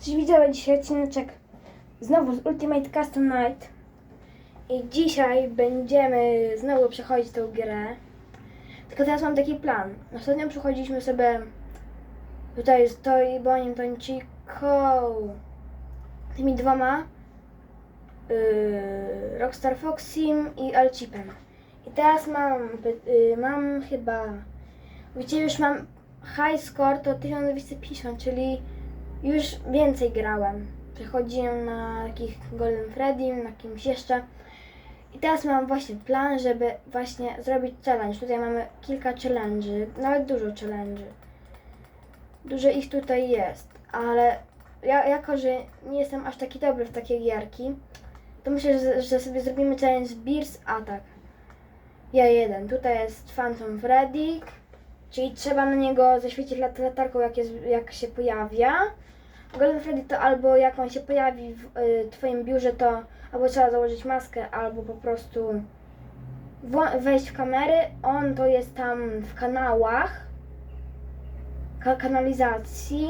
Cześć widzowie, dzisiaj odcineczek znowu z Ultimate Custom Night. I dzisiaj będziemy znowu przechodzić tę grę. Tylko teraz mam taki plan. Ostatnio przechodziliśmy sobie tutaj z Toy Boniem Tończyko tymi dwoma yy, Rockstar Foxim i Alchipem i teraz mam yy, mam chyba widzicie już mam high score to 1250 czyli już więcej grałem. Przechodziłem na takich Golden Freddy, na kimś jeszcze. I teraz mam właśnie plan, żeby właśnie zrobić challenge. Tutaj mamy kilka challenge'y, nawet dużo challenge'y. Dużo ich tutaj jest, ale ja jako, że nie jestem aż taki dobry w takie gierki, to myślę, że, że sobie zrobimy challenge Beers Attack. Ja jeden. Tutaj jest Phantom Freddy, czyli trzeba na niego zaświecić lat latarką, jak, jest, jak się pojawia. Golden Freddy to albo jak on się pojawi w y, twoim biurze, to albo trzeba założyć maskę, albo po prostu wejść w kamery. On to jest tam w kanałach, ka- kanalizacji.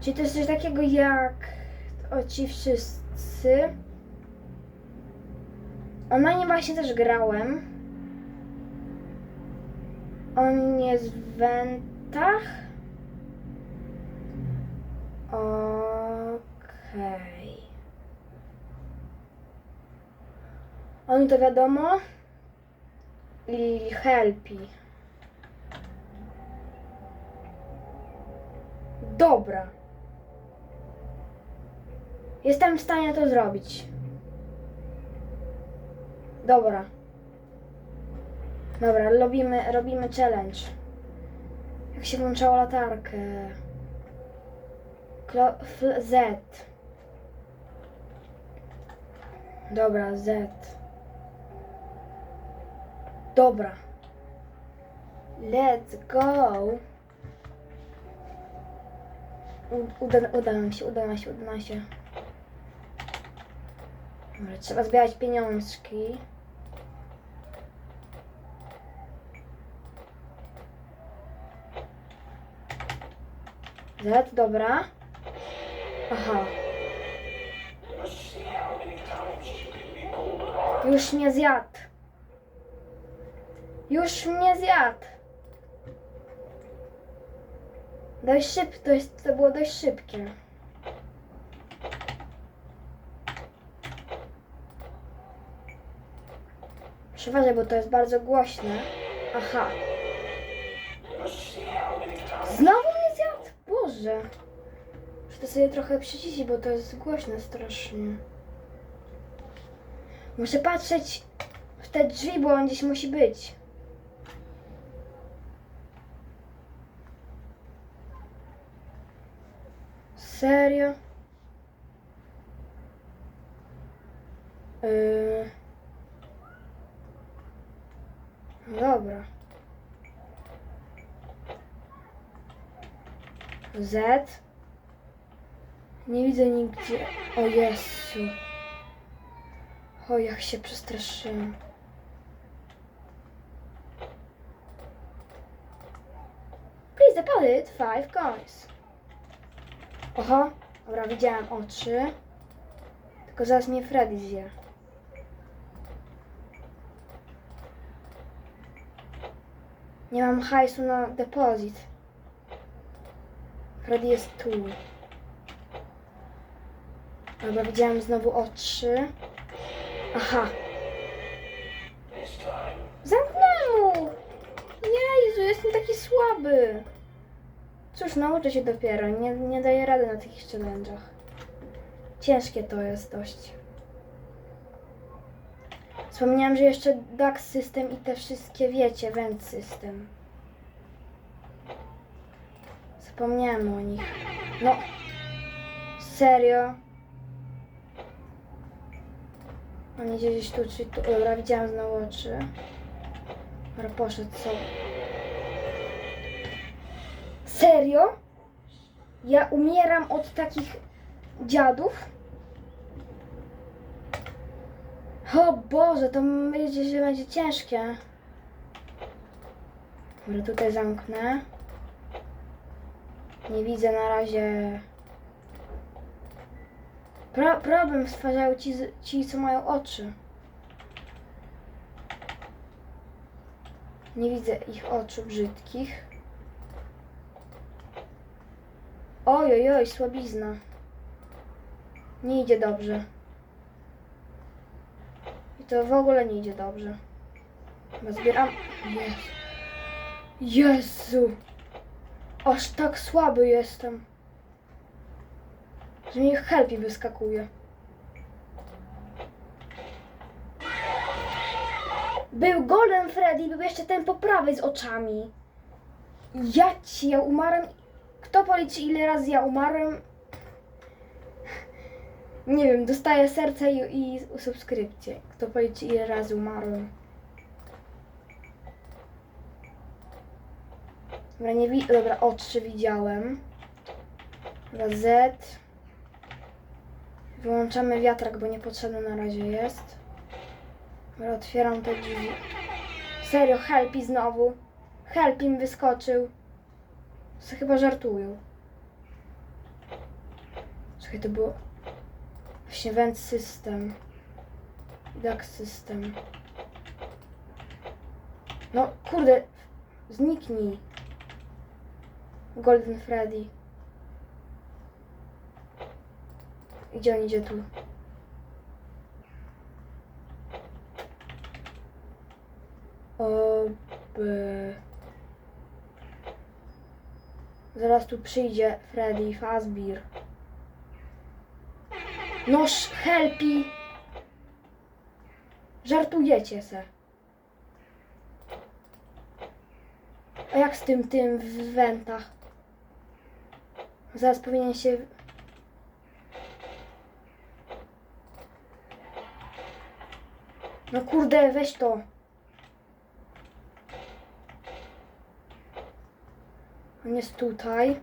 Czyli to jest coś takiego jak o, ci wszyscy. Właśnie też grałem. On jest w wentach. Okej. Oni to wiadomo. I helpi. Dobra. Jestem w stanie to zrobić. Dobra. Dobra, robimy, robimy challenge. Jak się włączało latarkę. Klo, Z. Dobra, Z. Dobra. Let's go. Uda, uda nam się, uda nam się, uda nam się. Dobra, trzeba zbierać pieniążki. Z, dobra. Aha. Już mnie zjadł. Już mnie zjadł. Dość szybko, jest, to było dość szybkie. Przeważaj, bo to jest bardzo głośne. Aha. Boże. Muszę to sobie trochę przyciszyć, bo to jest głośne strasznie. Muszę patrzeć w te drzwi, bo on gdzieś musi być. Serio? Yy... Dobra. Z. Nie widzę nigdzie. O Jezu. O, jak się przestraszyłem. Please deposit five coins. Oho, dobra, widziałam oczy. Tylko zaraz mnie Freddy zje. Nie mam hajsu na depozyt. Freddy jest tu. Dobra, widziałam znowu oczy. Aha. Zamknąłem mu! Jezu, jestem taki słaby. Cóż, nauczę się dopiero. Nie, nie daję rady na takich challenge'ach. Ciężkie to jest dość. Wspomniałam, że jeszcze DAX system i te wszystkie wiecie, Vent system. Zapomniałam o nich. No. Serio? On idzie gdzieś tu, czy tu. Dobra, widziałam znowu oczy. Dobra, poszedł co? Serio? Ja umieram od takich dziadów? O Boże, to że będzie ciężkie. Dobra, tutaj zamknę. Nie widzę na razie Pro, problem stwarzają ci, ci, co mają oczy. Nie widzę ich oczu brzydkich. Oj, oj, słabizna. Nie idzie dobrze. I to w ogóle nie idzie dobrze. Chyba zbieram... Jezu. Jezu! Aż tak słaby jestem. Że mi helpi wyskakuje. Był Golden Freddy, był jeszcze ten po prawej z oczami. Ja ci, ja umarłem. Kto policzy ile razy ja umarłem? Nie wiem, dostaję serce i, i subskrypcję. Kto policzy ile razy umarłem? Dobra, nie wi- Dobra, oczy widziałem. Dobra, Z. Wyłączamy wiatrak, bo niepotrzebny na razie jest. Dobra, otwieram te drzwi. Serio, Helpi znowu. Helpi mi wyskoczył. Co chyba żartują. Czekaj, to było... Właśnie Vent System. Duck System. No, kurde. Zniknij. Golden Freddy. Gdzie on idzie tu? Oby. Zaraz tu przyjdzie Freddy Fazbear. Noż, helpi! Żartujecie se. A jak z tym, tym w wentach? Zaraz powinien się... No kurde, weź to. On jest tutaj.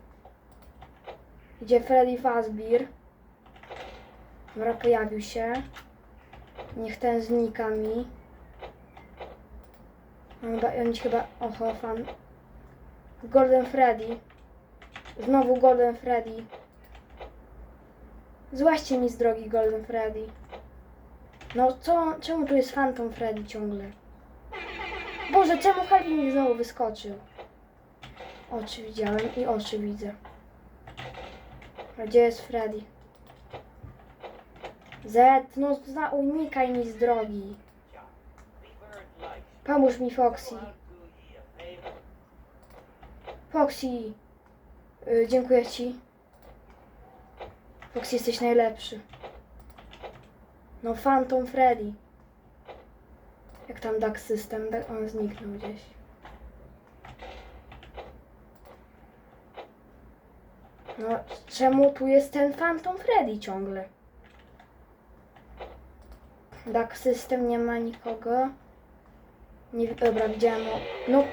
Idzie Freddy Fazbear. Dobra, pojawił się. Niech ten znika mi. On on chyba... Oho, fan. Golden Freddy. Znowu Golden Freddy. Złaście mi z drogi Golden Freddy. No co, czemu tu jest Phantom Freddy ciągle? Boże, czemu Harvey mi znowu wyskoczył? Oczy widziałem i oczy widzę. A gdzie jest Freddy? Z, no zna, unikaj mi z drogi. Pomóż mi Foxy. Foxy. Y, dziękuję ci. Foxy, jesteś najlepszy. No, Phantom Freddy. Jak tam Duck System? On zniknął gdzieś. No, czemu tu jest ten Phantom Freddy ciągle? Duck System nie ma nikogo. Nie, dobra, widziałem. No.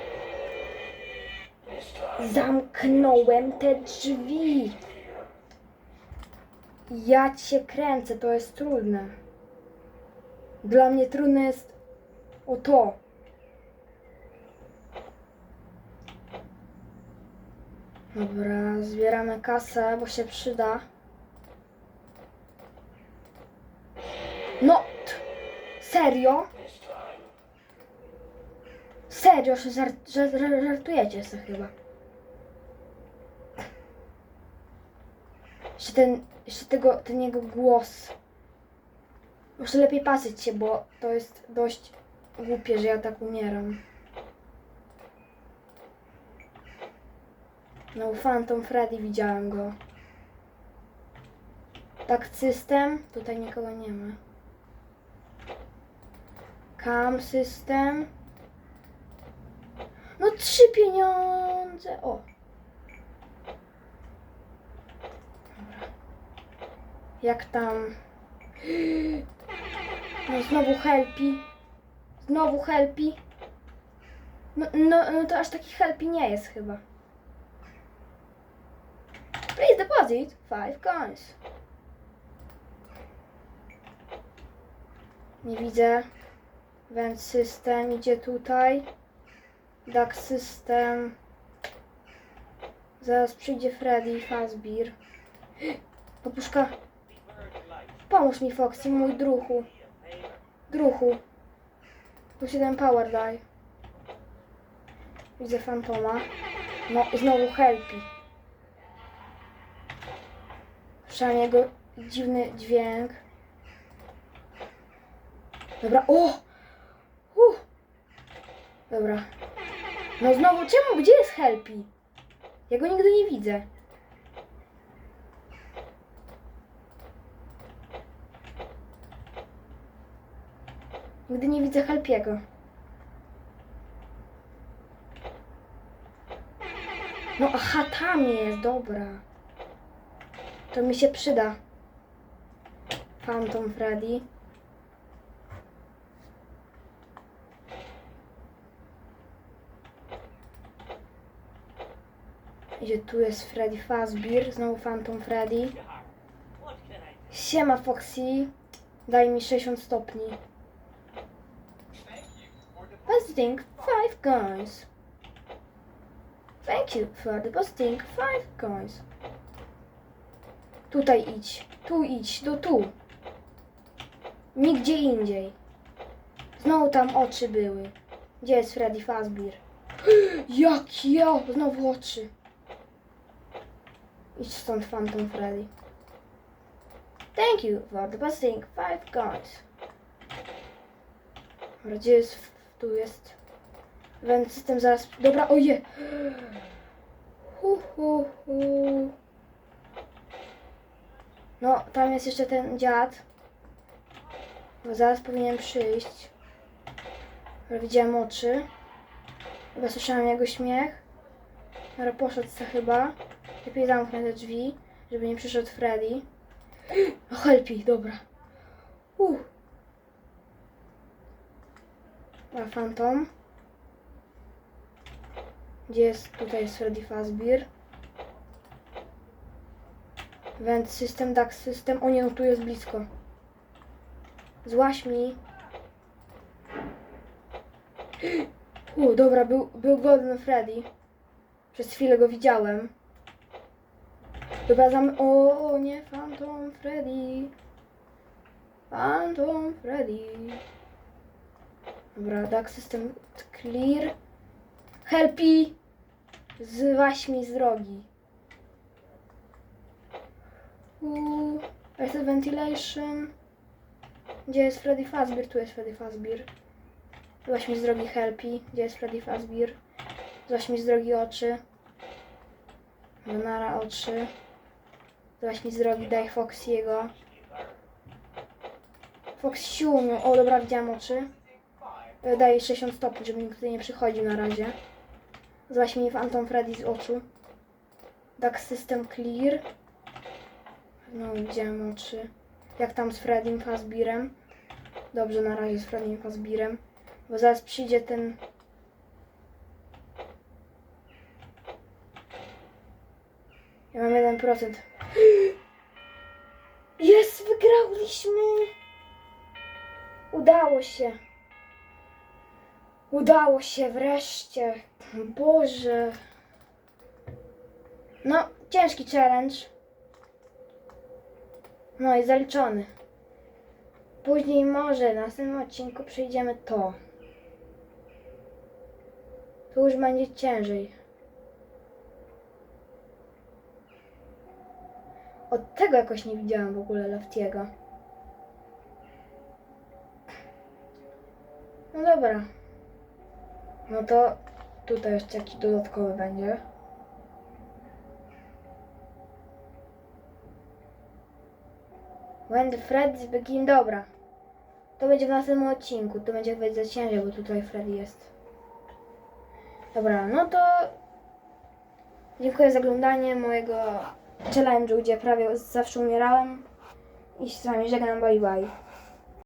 Zamknąłem te drzwi. Ja cię kręcę, to jest trudne. Dla mnie trudne jest o to. Dobra, zbieramy kasę, bo się przyda. No, serio? Serio, że żart, żart, żart, żartujecie sobie chyba. Jeszcze ten, jeszcze tego, ten jego głos. Muszę lepiej patrzeć się, bo to jest dość głupie, że ja tak umieram. No, Phantom Freddy widziałem go. Tak, system. Tutaj nikogo nie ma. Cam system. No, trzy pieniądze. O. Jak tam. No, znowu helpi. Znowu helpi. No, no, no to aż taki helpi nie jest chyba. Please deposit five coins. Nie widzę. Vent system idzie tutaj. Duck system. Zaraz przyjdzie Freddy Fazbear. Popuszka. Pomóż mi, Foxy, mój druhu. Druhu. Się ten power daj. Widzę fantoma. No, znowu helpi. Słyszałem jego dziwny dźwięk. Dobra, o! Uh. Dobra. No znowu, czemu? Gdzie jest helpi? Ja go nigdy nie widzę. Nigdy nie widzę Helpiego. No aha, tam jest, dobra. To mi się przyda. Phantom Freddy. Gdzie tu jest Freddy Fazbear, znowu Phantom Freddy. Siema Foxy, daj mi 60 stopni. Busting five coins. Thank you for the busting five coins. Tutaj idź, tu idź, do tu. Nigdzie indziej. Znowu tam oczy były. Gdzie jest Freddy Fazbear? Jak ja! Znowu oczy. Idź stąd, Phantom Freddy. Thank you for the busting five coins. Gdzie jest? Tu jest. Wend system zaraz. Dobra, oje! Hu, hu, hu. No, tam jest jeszcze ten dziad. Bo zaraz powinien przyjść. Dobra, widziałem oczy. Chyba słyszałem jego śmiech. Dobra, poszedł se chyba. Lepiej zamknę te drzwi, żeby nie przyszedł Freddy. O, helpi, dobra. Uh. A Phantom. Gdzie jest? Tutaj jest Freddy Fazbear. Vent system, DAX system. O nie, no tu jest blisko. Złaś mi. U, dobra, był, był Golden Freddy. Przez chwilę go widziałem. Dobra, zam... O nie, Phantom Freddy. Phantom Freddy. Dobra, DAX system clear. Helpy! Zwaś mi z drogi. Uuu, Reset ventilation. Gdzie jest Freddy Fazbear? Tu jest Freddy Fazbear. Zwaś mi z drogi Helpy. Gdzie jest Freddy Fazbear? Zwaś mi z drogi oczy. Nara oczy. Zwaś mi z drogi daj Foxy'ego. Foxiu, o dobra, widziałam oczy. Daję 60 stopni, żeby nikt tutaj nie przychodził na razie. Złaś mi Phantom Freddy z oczu. Dark System Clear. No, widziałem oczy. Jak tam z Freddym Fazbirem. Dobrze, na razie z Freddym Fazbirem. Bo zaraz przyjdzie ten... Ja mam 1%. Jest, wygrałyśmy! Udało się. Udało się wreszcie. Boże. No, ciężki challenge. No i zaliczony. Później może w następnym odcinku przejdziemy to. Tu już będzie ciężej. Od tego jakoś nie widziałam w ogóle Loftiego. No dobra. No to tutaj jeszcze jakiś dodatkowy będzie. When the Freddy's begin, dobra. To będzie w następnym odcinku. To będzie chyba ciężej, bo tutaj Freddy jest. Dobra, no to dziękuję za oglądanie mojego challenge'u, gdzie prawie zawsze umierałem. I się z wami żegnam, bye bye.